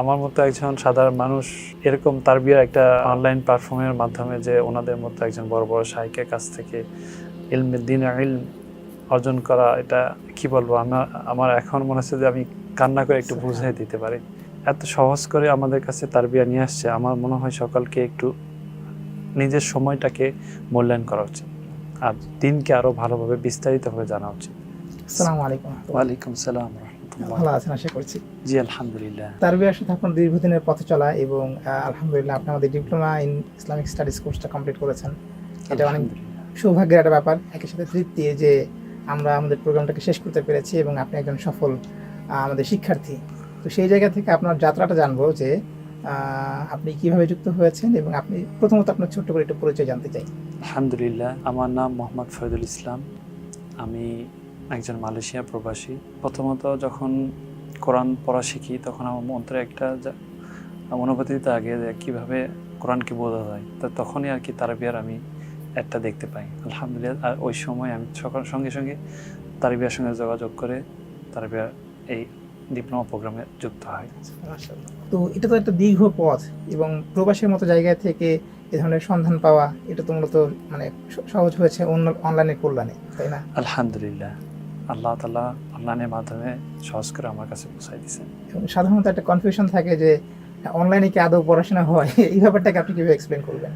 আমার মতো একজন সাধারণ মানুষ এরকম তার বিয়ের একটা অনলাইন প্ল্যাটফর্মের মাধ্যমে যে ওনাদের মতো একজন বড় বড় শাহিকের কাছ থেকে ইলমে দিন ইলম অর্জন করা এটা কি বলব? আমার আমার এখন মনে হচ্ছে যে আমি কান্না করে একটু বুঝিয়ে দিতে পারি। এত সহজ করে আমাদের কাছে তার বিয়া নিয়ে আসছে আমার মনে হয় সকলকে একটু নিজের সময়টাকে মূল্যায়ন করা উচিত। আর দিনকে আরও ভালোভাবে বিস্তারিতভাবে জানা উচিত। আসসালামু আলাইকুম। ওয়ালাইকুম সালাম রহমতুল্লাহ ভালো আছেন আশা করছি। জি আলহামদুলিল্লাহ। তার বিয়ের সাথে আপনার দীর্ঘদিনের পথে চলা এবং আলহামদুলিল্লাহ আপনি আমাদের ডিপ্লোমা ইন ইসলামিক স্টাডিজ কোর্সটা কমপ্লিট করেছেন। এটা অনেক সৌভাগ্যের একটা ব্যাপার। একই সাথে তৃপ্তি যে আমরা আমাদের প্রোগ্রামটাকে শেষ করতে পেরেছি এবং আপনি একজন সফল আমাদের শিক্ষার্থী। তো সেই জায়গা থেকে আপনার যাত্রাটা জানব যে আপনি কীভাবে যুক্ত হয়েছেন এবং আপনি প্রথমত আপনার ছোট্ট করে একটু পরিচয় জানতে চাই। আলহামদুলিল্লাহ আমার নাম মোহাম্মদ ফরিদুল ইসলাম। আমি একজন মালয়েশিয়া প্রবাসী। প্রথমত যখন কোরআন পড়া শিখি তখন আমার মন্ত্রে একটা অনুভূতিতে আগে যে কীভাবে কোরআনকে বোঝা যায়। তো তখনই আর কি তারাবিয়ার আমি একটা দেখতে পাই। আলহামদুলিল্লাহ আর ওই সময় আমি সকাল সঙ্গে সঙ্গে তারাবিয়ার সঙ্গে যোগাযোগ করে তারাবিয়ার এই ডিপ্লোমা প্রোগ্রামে যুক্ত হয়। তো এটা তো একটা দীর্ঘ পথ এবং প্রবাসের মতো জায়গা থেকে এ ধরনের সন্ধান পাওয়া এটা তো মূলত মানে সহজ হয়েছে অনলাইনের কল্যাণে তাই না? আলহামদুলিল্লাহ। আল্লাহ তালা অনলাইনের মাধ্যমে সহজ করে আমার কাছে পৌঁছাই দিয়েছেন। সাধারণত একটা কনফিউশন থাকে যে অনলাইনে কি আদৌ পড়াশোনা হয়? এই ব্যাপারটাকে আপনি কীভাবে এক্সপ্লেন করবেন?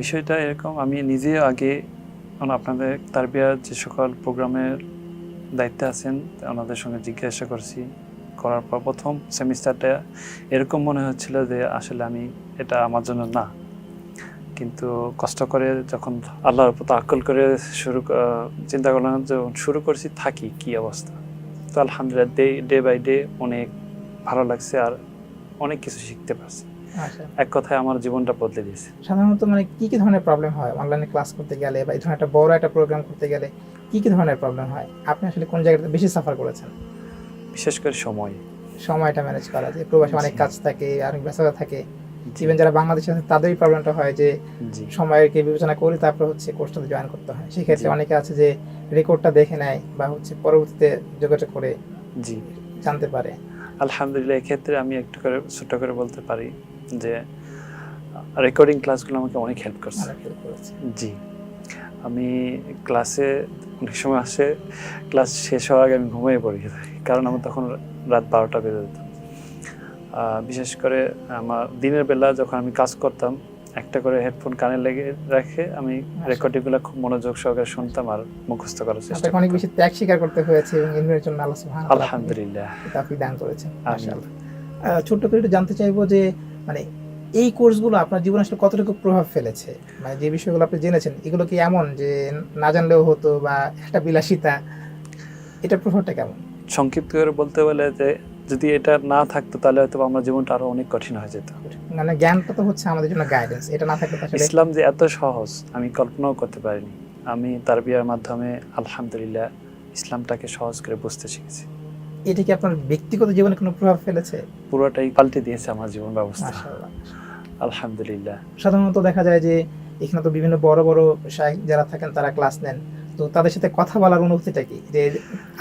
বিষয়টা এরকম আমি নিজে আগে আপনাদের তারবিয়ার যে সকল প্রোগ্রামের দায়িত্বে আছেন ওনাদের সঙ্গে জিজ্ঞাসা করছি। করার পর প্রথম সেমিস্টারটা এরকম মনে হচ্ছিল যে আসলে আমি এটা আমার জন্য না। কিন্তু কষ্ট করে যখন আল্লাহর উপর তাক্কল করে শুরু চিন্তা করলাম যখন শুরু করছি থাকি কি অবস্থা? তো আলহামদুলিল্লাহ ডে ডে বাই ডে অনেক ভালো লাগছে আর অনেক কিছু শিখতে পারছি। আচ্ছা। এক কথায় আমার জীবনটা বদলে দিয়েছে। সাধারণত মানে কি কি ধরনের প্রবলেম হয়? অনলাইনে ক্লাস করতে গেলে বা এই ধরনের একটা বড় একটা প্রোগ্রাম করতে গেলে কি কি ধরনের প্রবলেম হয়? আপনি আসলে কোন জায়গাতে বেশি সাফার করেছেন? বিশেষ করে সময়। সময়টা ম্যানেজ করা যায় প্রবাসে অনেক কাজ থাকে অনেক ব্যস্ততা থাকে। ইভেন যারা বাংলাদেশে আছে তাদেরই প্রবলেমটা হয় যে সময়কে বিবেচনা করে তারপর হচ্ছে কোর্সটাতে জয়েন করতে হয়। সেক্ষেত্রে অনেকে আছে যে রেকর্ডটা দেখে নেয় বা হচ্ছে পরবর্তীতে যোগাযোগ করে জি। জানতে পারে। আলহামদুলিল্লাহ এক্ষেত্রে আমি একটু করে ছোট্ট করে বলতে পারি যে রেকর্ডিং ক্লাসগুলো আমাকে অনেক হেল্প করছে। জি। আমি ক্লাসে অনেক সময় আসে ক্লাস শেষ হওয়ার আগে আমি ঘুমিয়ে পড়ি। কারণ আমার তখন রাত বারোটা বেজে যেত। বিশেষ করে আমার দিনের বেলা যখন আমি কাজ করতাম একটা করে হেডফোন কানে লেগে রেখে আমি রেকর্ডিংগুলো খুব মনোযোগ সহকারে শুনতাম আর মুখস্থ করার চেষ্টা আপনাকে অনেক বেশি ত্যাগ স্বীকার করতে হয়েছে এবং ইলমের জন্য আল্লাহ আপনাকে আলহামদুলিল্লাহ। তাফিক দান করেছেন। মাশাআল্লাহ। ছোট্ট করে একটু জানতে চাইব যে মানে এই কোর্সগুলো আপনার জীবনে আসলে কতটুকু প্রভাব ফেলেছে? মানে যে বিষয়গুলো আপনি জেনেছেন এগুলো কি এমন যে না জানলেও হতো বা একটা বিলাসিতা এটার প্রভাবটা কেমন? সংক্ষিপ্ত করে বলতে বলে যে যদি এটা না থাকতো তাহলে হয়তো আমার জীবনটা আরও অনেক কঠিন হয়ে যেত। মানে জ্ঞানটা তো হচ্ছে আমাদের জন্য গাইডেন্স এটা না থাকলে আসলে ইসলাম যে এত সহজ আমি কল্পনাও করতে পারিনি। আমি তার বিয়ার মাধ্যমে আলহামদুলিল্লাহ ইসলামটাকে সহজ করে বুঝতে শিখেছি। এটা কি আপনার ব্যক্তিগত জীবনে কোনো প্রভাব ফেলেছে? পুরোটাই পাল্টে দিয়েছে আমার জীবন ব্যবস্থা। আলহামদুলিল্লাহ। সাধারণত দেখা যায় যে এখানে তো বিভিন্ন বড় বড় শাইখ যারা থাকেন তারা ক্লাস নেন। তো তাদের সাথে কথা বলার অনুভূতিটা কি? যে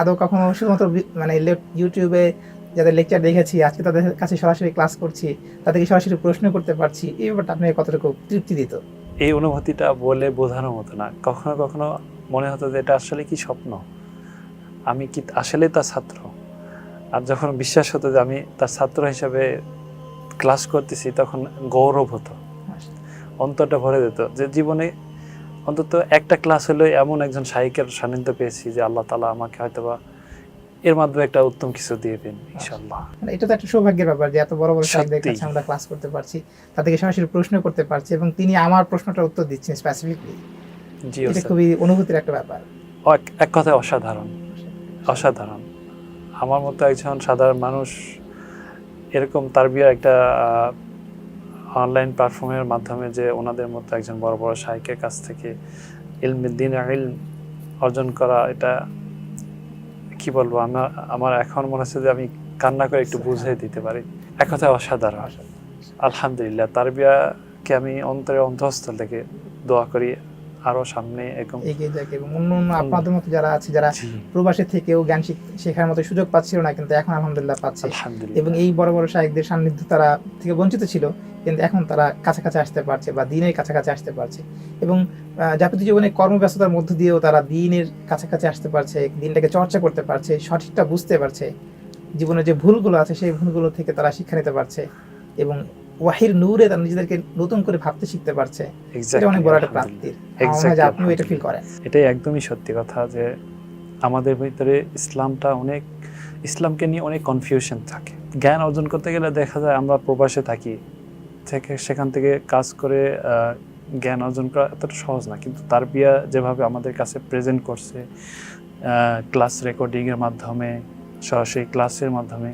আদৌ কখনো শুধুমাত্র মানে ইউটিউবে যাদের লেকচার দেখেছি, আজকে তাদের কাছে সরাসরি ক্লাস করছি, তাদেরকে সরাসরি প্রশ্ন করতে পারছি, এই ব্যাপারটা আপনাকে কতটুকু তৃপ্তি দিত? এই অনুভূতিটা বলে বোঝানোর মতো না। কখনো কখনো মনে হতো যে এটা আসলে কি স্বপ্ন? আমি কি আসলে তার ছাত্র? আর যখন বিশ্বাস হতো যে আমি তার ছাত্র হিসাবে ক্লাস করতেছি, তখন গৌরব হতো। অন্তরটা ভরে যেত। যে জীবনে অন্তত একটা ক্লাস হলে এমন একজন শাহিকের সান্নিধ্য পেয়েছি যে আল্লাহ তালা আমাকে হয়তোবা এর মাধ্যমে একটা উত্তম কিছু দিয়ে দেন ইনশাল্লাহ মানে এটা তো একটা সৌভাগ্যের ব্যাপার যে এত বড় বড় সত্যি। কাছে আমরা ক্লাস করতে পারছি তাদেরকে সরাসরি প্রশ্ন করতে পারছি এবং তিনি আমার প্রশ্নটার উত্তর দিচ্ছেন স্পেসিফিকলি জি এটা খুবই অনুভূতির একটা ব্যাপার। এক- কথায় অসাধারণ। অসাধারণ। আমার মতো একজন সাধারণ মানুষ এরকম তার বিয়ের একটা অনলাইন প্ল্যাটফর্মের মাধ্যমে যে ওনাদের মতো একজন বড় বড় শাহিকের কাছ থেকে ইলমে দিন ইলম অর্জন করা এটা কি বলব, আমার আমার এখন মনে হচ্ছে যে আমি কান্না করে একটু বুঝিয়ে দিতে পারি। এক কথায় অসাধারণ। আলহামদুলিল্লাহ, তারবিয়াকে আমি অন্তরে অন্তঃস্থল থেকে দোয়া করি। আরও সামনে এরকম এগিয়ে যাক এবং অন্য অন্য আপনাদের মতো যারা আছে যারা প্রবাসী থেকেও জ্ঞান শিখ- শেখার মতো সুযোগ পাচ্ছিল না কিন্তু এখন আলহামদুলিল্লাহ পাচ্ছে। এবং এই বড় বড় শাহেকদের সান্নিধ্য তারা থেকে বঞ্চিত ছিল কিন্তু এখন তারা কাছাকাছি আসতে পারছে বা দিনের কাছাকাছি আসতে পারছে। এবং আহ, জীবনে কর্মব্যস্ততার মধ্য দিয়েও তারা দিনের কাছাকাছি আসতে পারছে দিনটাকে চর্চা করতে পারছে সঠিকটা বুঝতে পারছে। জীবনের যে ভুলগুলো আছে সেই ভুলগুলো থেকে তারা শিক্ষা নিতে পারছে। এবং ওয়াহির নূরে তারা নিজেদেরকে নতুন করে ভাবতে শিখতে পারছে। এটা অনেক বড় একটা প্রাপ্তির আমার যে আপনিও এটা ফিল করেন। এটাই একদমই সত্যি কথা যে আমাদের ভিতরে ইসলামটা অনেক ইসলামকে নিয়ে অনেক কনফিউশন থাকে। জ্ঞান অর্জন করতে গেলে দেখা যায় আমরা প্রবাসে থাকি থেকে সেখান থেকে কাজ করে আহ, জ্ঞান অর্জন করা এতটা সহজ না। কিন্তু তার বিয়া যেভাবে আমাদের কাছে প্রেজেন্ট করছে ক্লাস রেকর্ডিংয়ের মাধ্যমে সরাসরি ক্লাসের মাধ্যমে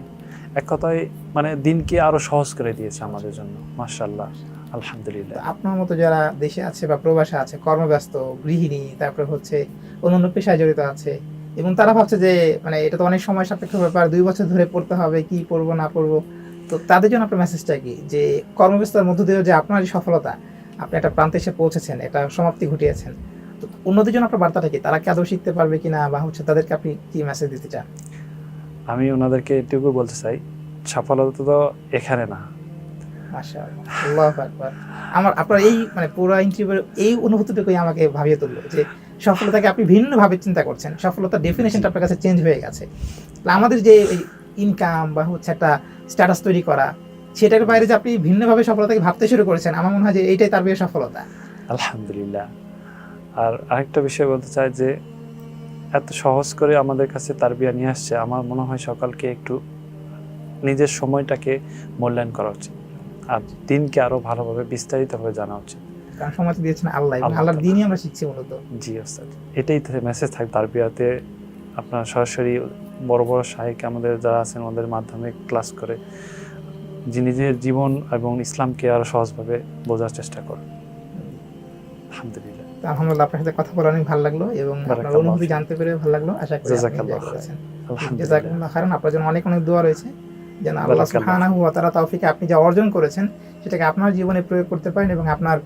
এক কথায় মানে দিনকে আরও সহজ করে দিয়েছে আমাদের জন্য। মার্শাল্লাহ আলহামদুলিল্লাহ। আপনার মতো যারা দেশে আছে বা প্রবাসে আছে, কর্মব্যস্ত, গৃহিণী, তারপরে হচ্ছে অন্যান্য পেশায় জড়িত আছে, এবং তারা ভাবছে যে মানে এটা তো অনেক সময় সাপেক্ষ ব্যাপার, দুই বছর ধরে পড়তে হবে, কি পড়ব, না পড়ব। তো তাদের জন্য আপনার মেসেজটা কি? যে কর্মব্যস্ততার মধ্য দিয়ে যে আপনার যে সফলতা, আপনি একটা প্রান্তে এসে পৌঁছেছেন, এটা সমাপ্তি ঘটিয়েছেন। তো অন্যদের জন্য আপনার বার্তাটা কি? তারা কি আদৌ শিখতে পারবে কিনা? বা হচ্ছে তাদেরকে আপনি কি মেসেজ দিতে চান? আমি ওনাদেরকে এটুকু বলতে চাই সফলতা তো এখানে না। আমার আপনার এই মানে পুরো ইন্টারভিউ এই অনুভূতিটুকুই আমাকে ভাবিয়ে তুললো যে সফলতাকে আপনি ভিন্ন ভাবে চিন্তা করছেন সফলতার ডেফিনেশনটা আপনার কাছে চেঞ্জ হয়ে গেছে। আমাদের যে ইনকাম বা হচ্ছে একটা স্ট্যাটাস তৈরি করা সেটার বাইরে যে আপনি ভিন্নভাবে সফলতাকে ভাবতে শুরু করেছেন আমার মনে হয় যে এইটাই তার বিয়ে সফলতা। আলহামদুলিল্লাহ। আর আরেকটা বিষয় বলতে চাই যে এত সহজ করে আমাদের কাছে তার বিয়া নিয়ে আসছে আমার মনে হয় সকালকে একটু নিজের সময়টাকে মূল্যায়ন করা উচিত। আর দিনকে আরও ভালোভাবে বিস্তারিতভাবে জানা উচিত। কারণ সময় তো দিয়েছেন আল্লাহ আল্লাহর দিনই আমরা শিখছি মূলত। জি ওস্তাদ। এটাই মেসেজ থাকবে তার বিয়াতে আপনার সরাসরি বড় বড় সাহেব আমাদের যারা আছেন ওদের মাধ্যমে ক্লাস করে যে নিজের জীবন এবং ইসলামকে আরও সহজভাবে বোঝার চেষ্টা করে আলহামদুলিল্লাহ। তো আলহামদুলিল্লাহ আপনার সাথে কথা বলে অনেক ভালো লাগল এবং আপনার অনুভূতি জানতে পেরে ভালো লাগল। আশা করি জাজাকুমুল্লাহ খাইরান। আপনার জন্য অনেক অনেক দোয়া রয়েছে। যেন আল্লাহ। সুবহানাহু ওয়া তাআলা তৌফিকে আপনি যা অর্জন করেছেন সেটাকে আপনার জীবনে প্রয়োগ করতে পারেন এবং আপনার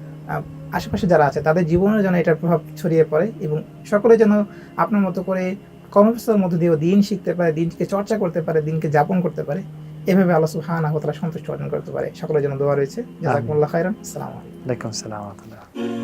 আশেপাশে যারা আছে তাদের জীবনেও যেন এটার প্রভাব ছড়িয়ে পড়ে এবং সকলে যেন আপনার মতো করে কর্মব্যস্ততার মধ্যে দিয়েও দিন শিখতে পারে দিনকে চর্চা করতে পারে দিনকে যাপন করতে পারে। এভাবে আল্লাহ সুবহানাহু ওয়া তাআলা সন্তুষ্ট অর্জন করতে পারে। সকলের জন্য দোয়া রয়েছে। জাজাকুমুল্লাহ খাইরান। আসসালামু আলাইকুম। আসসালাম ওয়া রাহমাতুল্লাহ।